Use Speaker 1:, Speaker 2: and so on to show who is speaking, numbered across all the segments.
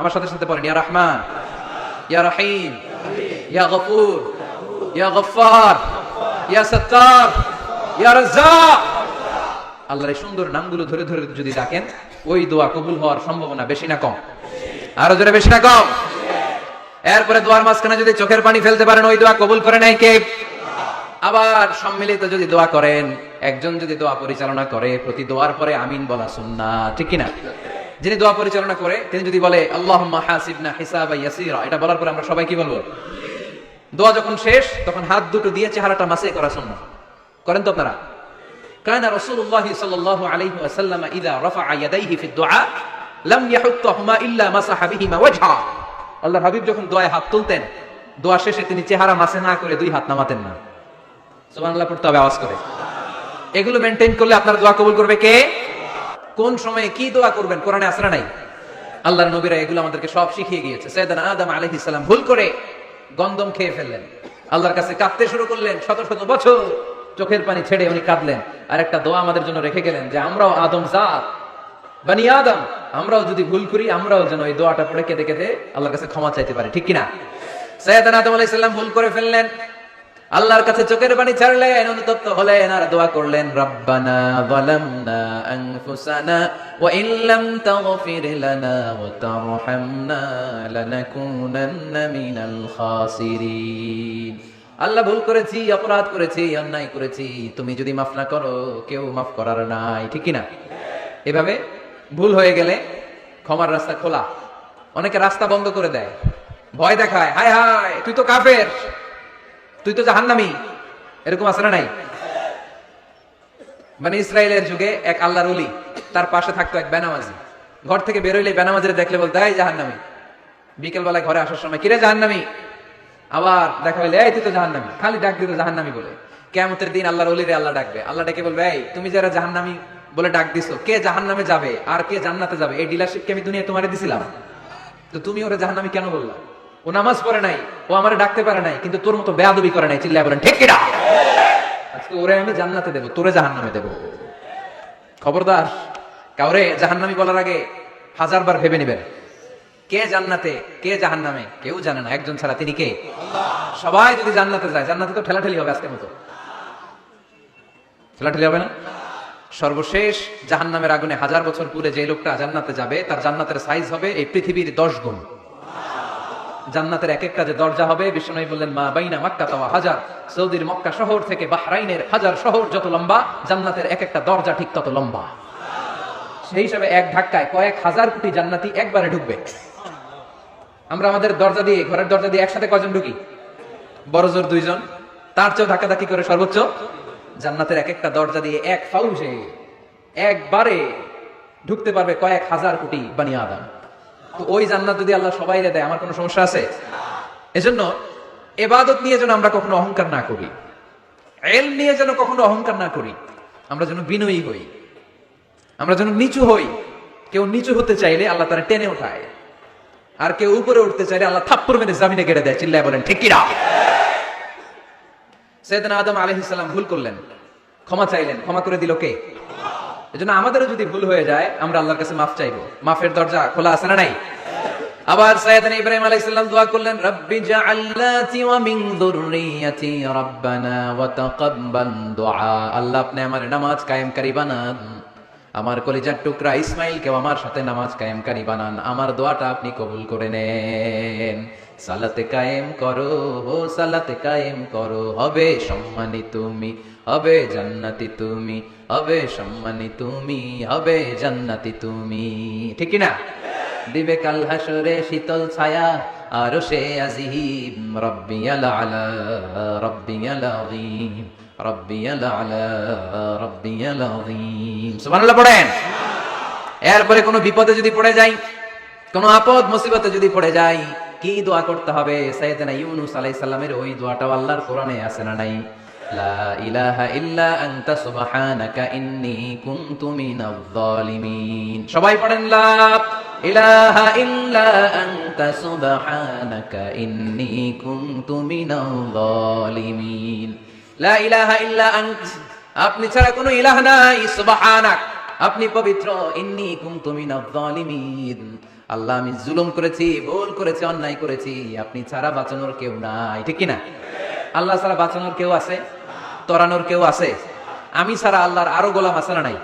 Speaker 1: আমার সাথে সাথে পড়েন ইয়া রহমান, ইয়া রহিম, ইয়া গফুর, ইয়া গফফার, ইয়া সত্তার, ইয়া রাজ্জাক। আল্লাহর সুন্দর নামগুলো ধরে ধরে যদি ডাকেন, ওই দোয়া কবুল হওয়ার সম্ভাবনা বেশি না কম। আরও জোরে বেশি না কম? এরপরে দোয়ার মাঝখানে যদি চোখের পানি ফেলতে পারেন, ওই দোয়া কবুল করে নেয় কে? আবার সম্মিলিত যদি দোয়া করেন, একজন যদি দোয়া পরিচালনা করে, প্রতি দোয়ার পরে আমিন বলা সুন্না ঠিক কিনা? যিনি দোয়া পরিচালনা করে, তিনি যদি বলে আল্লাহ এটা বলার পরে আমরা সবাই কি বলব? দোয়া যখন শেষ, তখন হাত দুটো দিয়ে চেহারাটা মাসে করা করেন তো আপনারা? তুলতেন, দোয়া শেষে তিনি চেহারা মাসে না করে দুই হাত নামাতেন না। আওয়াজ করে। এগুলো মেনটেন করলে আপনার দোয়া কবুল করবে কে? কোন সময়ে কি দোয়া করবেন? কোরআনে আসরা নাই? আল্লাহর নবীরা এগুলো আমাদেরকে সব শিখিয়ে গিয়েছে। সৈয়দানা আদম আলাইহিস সালাম ভুল করে গন্ধম খেয়ে ফেললেন। আল্লাহর কাছে কাঁদতে শুরু করলেন শত শত বছর। চোখের পানি ছেড়ে উনি কাঁদলেন। আর একটা দোয়া আমাদের জন্য রেখে গেলেন যে, আমরাও আদম জাত, বানি আদম, আমরাও যদি ভুল করি, আমরাও যেন এই দোয়াটা পড়ে কেঁদে কেঁদে আল্লাহর কাছে ক্ষমা চাইতে পারি। ঠিক কিনা? সৈয়দানা আদম আলাইহিস সালাম ভুল করে ফেললেন। আল্লাহর কাছে চোখের পানি ছাড়লেন, অনুতপ্ত হলেন আর দোয়া করলেন, রব্বানা যালামনা আনফুসানা ওয়া ইন লাম তাগফির লানা ওয়া তারহামনা লানাকুনান্না মিনাল খাসিরিন। আল্লাহ ভুল করেছি, অপরাধ করেছি, অন্যায় করেছি, তুমি যদি মাফ না করো, কেউ মাফ করার নাই, ঠিক না এভাবে ভুল হয়ে গেলে ক্ষমার রাস্তা খোলা। অনেকে রাস্তা বন্ধ করে দেয়, ভয় দেখায়, হায় হায়, তুই তো কাফের। তুই তো জাহান্নামি। এরকম আছে না নাই? মানে ইসরায়েলের যুগে এক আল্লাহর ওলি, তার পাশে থাকতো এক বেনামাজি। ঘর থেকে বেরোইলে বেনামাজিরে দেখলে বলতে, এই জাহান্নামি। বিকেল বেলায় ঘরে আসার সময়, কিরে জাহান্নামি? আবার দেখা হইলে, এই তুই তো জাহান্নামি, খালি ডাক দিত জাহান্নামি বলে। কেমতের দিন আল্লাহর ওলিরে আল্লাহ ডাকবে। আল্লাহ ডেকে বলবে, এই, তুমি যারা জাহান্নামি বলে ডাক দিছো, কে জাহান্নামে যাবে আর কে জান্নাতে যাবে? এই ডিলারশিপকে আমি দুনিয়া তোমারে দিছিলাম। তো তুমি ওরা জাহান্নামি কেন বললা? ও নামাজ পড়ে নাই, ও আমারে ডাকতে পারে নাই, কিন্তু তোর মতো বেয়াদবি করে নাই, চিল্লায় বলেন, ঠিক কিনা? আজকে ওরে আমি জান্নাতে দেবো, তোরে জাহান্নামে দেবো। খবরদার, কাউরে জাহান্নামি বলার আগে হাজার বার ভেবে নেবেন, কে জান্নাতে, কে জাহান্নামে, কেউ জানে না, একজন ছাড়া তিনি কে? সবাই যদি জান্নাতে যায়, জান্নাতে তো ঠেলাঠেলি হবে আজকের মতো। ঠেলাঠেলি হবে না? সর্বশেষ জাহান্নামের আগুনে হাজার বছর পুরে যে লোকটা জান্নাতে যাবে, তার জান্নাতের সাইজ হবে এই পৃথিবীর দশ গুণ। জান্নাতের এক একটা যে দরজা হবে। বিষ্ণু বললেন, মা বাইনা মাক্কা তাওয়া হাজার। সৌদির মক্কা শহর থেকে বাহরাইনের হাজার শহর যত লম্বা, জান্নাতের এক একটা দরজা ঠিক তত লম্বা। সেই হিসাবে এক ধাক্কায় কয়েক হাজার কোটি জান্নাতি একবারে ঢুকবে। আমরা আমাদের দরজা দিয়ে, ঘরের দরজা দিয়ে একসাথে কজন ঢুকি? বড় জোর দুইজন। তার চেয়েও ধাক্কাধাক্কি করে সর্বোচ্চ। জান্নাতের এক একটা দরজা দিয়ে এক ফাউসে একবারে ঢুকতে পারবে কয়েক হাজার কোটি বানি আদম। তো ওই জান্নাত যদি আল্লাহ সবাই দেয়, আমার কোনো সমস্যা আছে? এজন্য এবাদত নিয়ে যেন আমরা কখনো অহংকার না করি। এল নিয়ে যেন কখনো অহংকার না করি। আমরা যেন বিনয়ী হই। আমরা যেন নিচু হই। কেউ নিচু হতে চাইলে আল্লাহ তারা টেনে ওঠায়। আর কেউ উপরে উঠতে চাইলে আল্লাহ থাপ্পর মেরে জামিনে কেড়ে দেয়। চিল্লায় বলেন, ঠিক সৈয়দনা আদম আলহিসাল্লাম ভুল করলেন। ক্ষমা চাইলেন। ক্ষমা করে দিল কে? এজন্য আমাদেরও যদি ভুল হয়ে যায়, আমরা আল্লাহর কাছে মাফ চাইব। মাফের দরজা খোলা আছে না নাই? আবার সাইয়েদনা ইব্রাহিম আলাইহিস সালাম দোয়া করলেন, রব্বি জাআল্লাতি ওয়া মিন যুররিয়াতি রাব্বানা ওয়া তাকাব্বাল দুআ। আল্লাহ আপনি আমার নামাজ কায়েমকারী বানান। আমার কলিজার টুকরা ইসমাইল ইসমাইলকেও আমার সাথে নামাজ কায়েমকারী বানান। আমার দোয়াটা আপনি কবুল করে নেন। সালাতে কায়েম করো, ও সালাতে কায়েম করো। হবে সম্মানী তুমি, হবে জান্নাতি তুমি, হবে সম্মানী তুমি, হবে জান্নাতি তুমি। ঠিক না দিবে কাল হাসরে শীতল ছায়া, আর সে আজিম, রব্বিয়াল আলা, রব্বিয়াল আযীম, রব্বিয়াল আলা, রব্বিয়াল আযীম। সুবহানাল্লাহ পড়েন। এরপরে কোনো বিপদে যদি পড়ে যাই, কোনো আপদ, মুসিবতে যদি পড়ে যাই কি দোয়া করতে হবে? সাইয়েদনা ইউনুস আলাইহিস সালামের ওই দোয়াটাও আল্লাহর কোরআনে আছে না নাই? লা ইলাহা ইল্লা আনতা সুবহানাকা ইন্নী কুনতু মিনাজ জালিমিন সবাই পড়েন, লা ইলাহা ইল্লা আনতা সুবহানাকা ইন্নী কুনতু মিনাজ জালিমিন লা ইলাহা ইল্লা আন্ত, আপনি ছাড়া কোনো ইলাহ নাই, সুবহানাক। আপনি পবিত্র, ইন্নী কুনতু মিনাজ জালিমিন আল্লাহ, আমি জুলুম করেছি, ভুল করেছি, অন্যায় করেছি, আপনি ছাড়া বাঁচানোর কেউ নাই, ঠিক কি না আল্লাহ ছাড়া বাঁচানোর কেউ আছে? তরানোর কেউ আছে? আমি ছাড়া আল্লাহর আরও গোলাম আছে না নাই?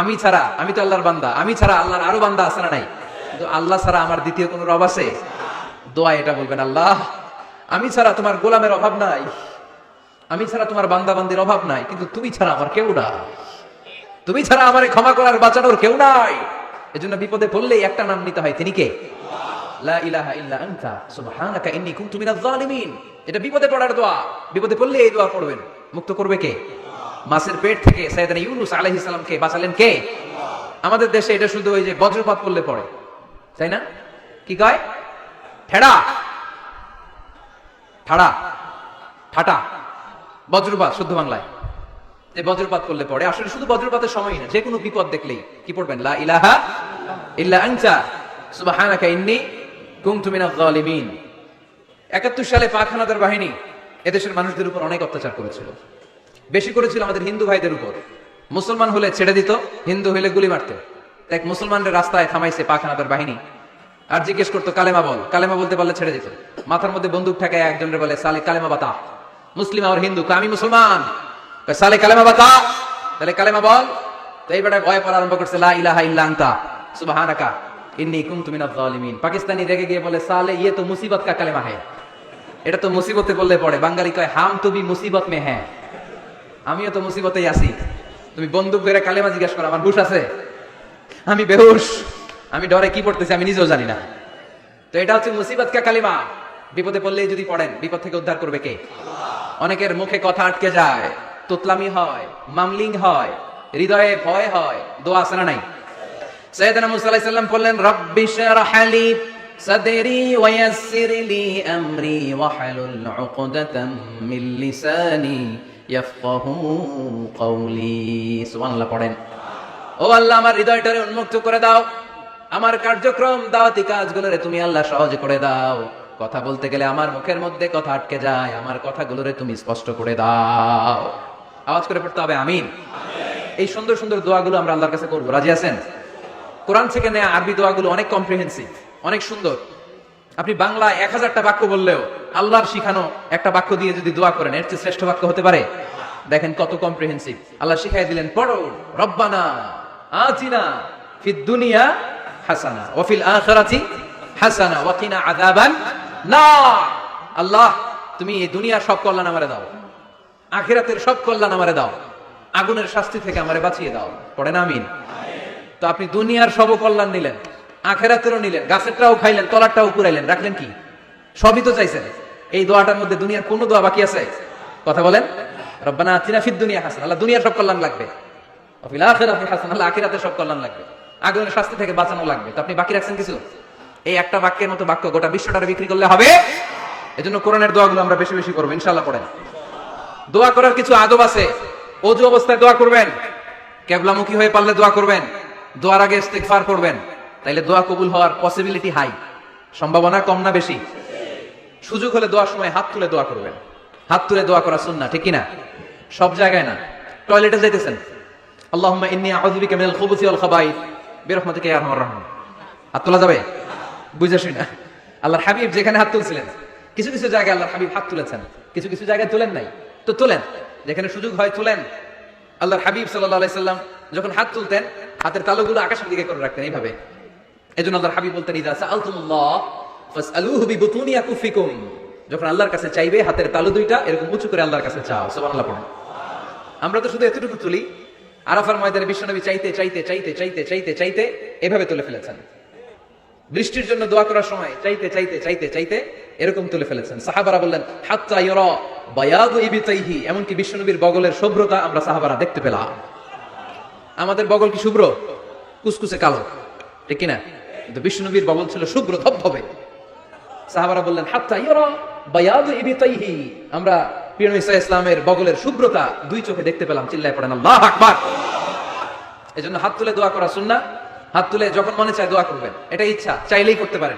Speaker 1: আমি ছাড়া, আমি তো আল্লাহর বান্দা, আমি ছাড়া আল্লাহর আরও বান্দা আছে না নাই? কিন্তু আল্লাহ ছাড়া আমার দ্বিতীয় কোনো রব আছে? দোয়া এটা বলবেন, আল্লাহ, আমি ছাড়া তোমার গোলামের অভাব নাই। আমি ছাড়া তোমার বান্দা বান্দির অভাব নাই, কিন্তু তুমি ছাড়া আমার কেউ নাই। তুমি ছাড়া আমার ক্ষমা করার বাঁচানোর কেউ নাই। এজন্য বিপদে পড়লেই একটা নাম নিতে হয়। তিনি কে? লা ইলাহা এটা বিপদে পড়ার দোয়া। বিপদে পড়লে এই দোয়া পড়বেন। মুক্ত করবে কে? মাছের পেট থেকে সাইয়েদনা ইউনুস আলাইহিস সালামকে বাঁচালেন কে? আমাদের দেশে এটা শুধু ওই যে বজ্রপাত পড়লে পড়ে। তাই না? কি কয় ঠেড়া। ঠাড়া। ঠাটা। বজ্রপাত, শুদ্ধ বাংলায়। বজ্রপাত করলে পড়ে। আসলে শুধু বজ্রপাতের সময় না যে কোনো বিপদ দেখলেই। কি পড়বেন? লা ইলাহা ইল্লা আনতা সুবহানাকা ইন্নী কুনতু মিনাজ জালিমিন 71 সালে পাক হানাদার বাহিনী এদেশের মানুষদের উপর অনেক অত্যাচার করেছিল। বেশি করেছিল আমাদের হিন্দু ভাইদের উপর। মুসলমান হলে ছেড়ে দিত, হিন্দু হলে গুলি মারত। এক মুসলমানদের রাস্তায় থামাইছে পাক বাহিনী। আর জিজ্ঞেস করতো, কালেমা বল? কালেমা বলতে পারলে ছেড়ে দিত। মাথার মধ্যে বন্দুক ঠেকায় একজনের বলে, সালে কালেমা বাতা। মুসলিম আর হিন্দু আমি মুসলমান? সালে কালেমা বাতা? তাহলে কালেমা বল? তো এই বেটা ভয় পড়া আরম্ভ করছে, লা ইলাহা ইল্লা আনতা। সুবহানাকা, ইন্নী পাকিস্তানি রেগে গিয়ে বলে, সালে ইয়ে তো মুসিবত কা কালেমা है এটা তো মুসিবতে বললে পড়ে। বাঙালি কয়, হাম মুসিবত মে হ্যাঁ আমিও তো মুসিবতেই আছি। তুমি বন্দুক ধরে কালেমা জিজ্ঞাসা করো, আমার হুশ আছে? আমি বেহুশ। আমি ডরে কি পড়তেছি আমি নিজেও জানি না। তো এটা হচ্ছে মুসিবত কা কালিমা। বিপদে পড়লেই যদি পড়েন, বিপদ থেকে উদ্ধার করবে কে? অনেকের মুখে কথা আটকে যায়, তোতলামি হয়, মামলিং হয়, হৃদয়ে ভয় হয়, দোয়া আছে না নাই? সৈয়দনা মুসা বললেন, রব্বি সাদরি আমরি উকদাতাম মিন লিসানি ইয়াফকাহু কওলি। সুবহানাল্লাহ পড়েন। ও আল্লাহ, আমার হৃদয়টারে উন্মুক্ত করে দাও। আমার কার্যক্রম, দাওয়াতি কাজগুলোরে তুমি আল্লাহ সহজ করে দাও। কথা বলতে গেলে আমার মুখের মধ্যে কথা আটকে যায়, আমার কথাগুলোরে তুমি স্পষ্ট করে দাও। আওয়াজ করে পড়তে হবে, আমিন। এই সুন্দর সুন্দর দোয়াগুলো আমরা আল্লাহর কাছে করব। রাজি আছেন? কোরআন থেকে নেওয়া আরবি দোয়াগুলো অনেক কম্প্রিহেন্সিভ অনেক সুন্দর। আপনি বাংলা এক হাজারটা বাক্য বললেও আল্লাহর শিখানো একটা বাক্য দিয়ে যদি দোয়া করেন, এর চেয়ে শ্রেষ্ঠ বাক্য হতে পারে? দেখেন কত কম্প্রিহেন্সিভ আল্লাহ শিখাই দিলেন, পড়ো, রব্বানা আতিনা ফিদ দুনিয়া হাসানা, ওয়া ফিল আখিরাতি হাসানা, ওয়া কিনা আযাবান না আল্লাহ, তুমি এই দুনিয়ার সব কল্যাণ আমারে দাও। আখিরাতের সব কল্যাণ আমারে দাও। আগুনের শাস্তি থেকে আমারে বাঁচিয়ে দাও। পড়েন আমিন। তো আপনি দুনিয়ার সব কল্যাণ নিলেন, আখেরাতেরও নিলেন, গাছেরটাও খাইলেন, তলারটাও পুরাইলেন রাখলেন কি? সবই তো চাইছেন। এই দোয়াটার মধ্যে দুনিয়ার কোনো দোয়া বাকি আছে? কথা বলেন। রব্বানা আতিনা দুনিয়া হাসান, আল্লাহ দুনিয়ার সব কল্যাণ লাগবে। আখিরাতি সব কল্যাণ লাগবে। আগুনের শাস্তি থেকে বাঁচানো লাগবে। তো আপনি বাকি রাখছেন কিছু? এই একটা বাক্যের মতো বাক্য গোটা বিশ্বটারে বিক্রি করলে হবে? এজন্য কোরআনের দোয়াগুলো আমরা বেশি বেশি করব, ইনশাআল্লাহ পড়েন। দোয়া করার কিছু আদব আছে? অজু অবস্থায় দোয়া করবেন? কেবলামুখী হয়ে পারলে দোয়া করবেন? দোয়ার আগে ইস্তেগফার করবেন, তাইলে দোয়া কবুল হওয়ার পসিবিলিটি হাই সম্ভাবনা কম না বেশি? সুযোগ হলে দোয়ার সময় হাত তুলে দোয়া করবেন। হাত তুলে দোয়া করা সুন্না ঠিক কিনা? সব জায়গায় না। টয়লেটে যাইতেছেন। আল্লাহুম্মা ইন্নী আউযু বিকা মিনাল খুবুসি ওয়াল খাবাইথ বিরহমাতিকা ইয়া আরহামার রাহিম হাত তোলা যাবে? বুঝে না আল্লাহর হাবিব যেখানে হাত তুলছিলেন, কিছু কিছু জায়গায় আল্লাহর হাবিব হাত তুলেছেন। কিছু কিছু জায়গায় তুলেন নাই। তো তুলেন। যেখানে সুযোগ হয় তুলেন। আল্লাহর হাবিব সাল্লাল্লাহু আলাইহি সাল্লাম যখন হাত তুলতেন হাতের তালুগুলো আকাশের দিকে করে রাখতেন এইভাবে। এজন্য আল্লাহর হাবিব বলতেন যখন আল্লাহর কাছে চাইবে, হাতের তালু দুইটা এরকম উঁচু করে আল্লাহর কাছে চাও। পড়ুন। আমরা তো শুধু এতটুকু তুলি। আরাফার ময়দানে বিশ্বনবী চাইতে চাইতে চাইতে চাইতে চাইতে চাইতে এভাবে তুলে ফেলেছেন। বৃষ্টির জন্য দোয়া করার সময় চাইতে চাইতে চাইতে চাইতে এরকম তুলে ফেলেছেন। সাহাবারা বললেন বায়াদু ইবিতাইহি। এমনকি বিশ্বনবীর বগলের শুভ্রতা আমরা সাহাবারা দেখতে পেলাম। আমাদের বগল কি শুভ্র? কুসকুসে কালো। ঠিক কিনা? কিন্তু বিষ্ণুনবীর বগল ছিল শুভ্র ধবধবে। সাহাবারা বললেন, হাত্তা আমরা প্রিয় নবী ইসলামের বগলের শুভ্রতা দুই চোখে দেখতে পেলাম। চিল্লায় পড়েন, আল্লাহু আকবার! এজন্য হাত তুলে দোয়া করা সুন্নাহ। হাত তুলে যখন মনে চায় দোয়া করবেন। এটা ইচ্ছা, চাইলেই করতে পারেন।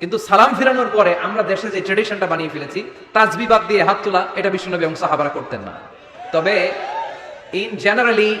Speaker 1: কিন্তু সালাম ফিরানোর পরে আমরা দেশে যে ট্রেডিশনটা বানিয়ে ফেলেছি, তাজবি বাদ দিয়ে হাত তোলা, এটা বিষ্ণুনবী এবং সাহাবারা করতেন না। তবে ইন জেনারেলি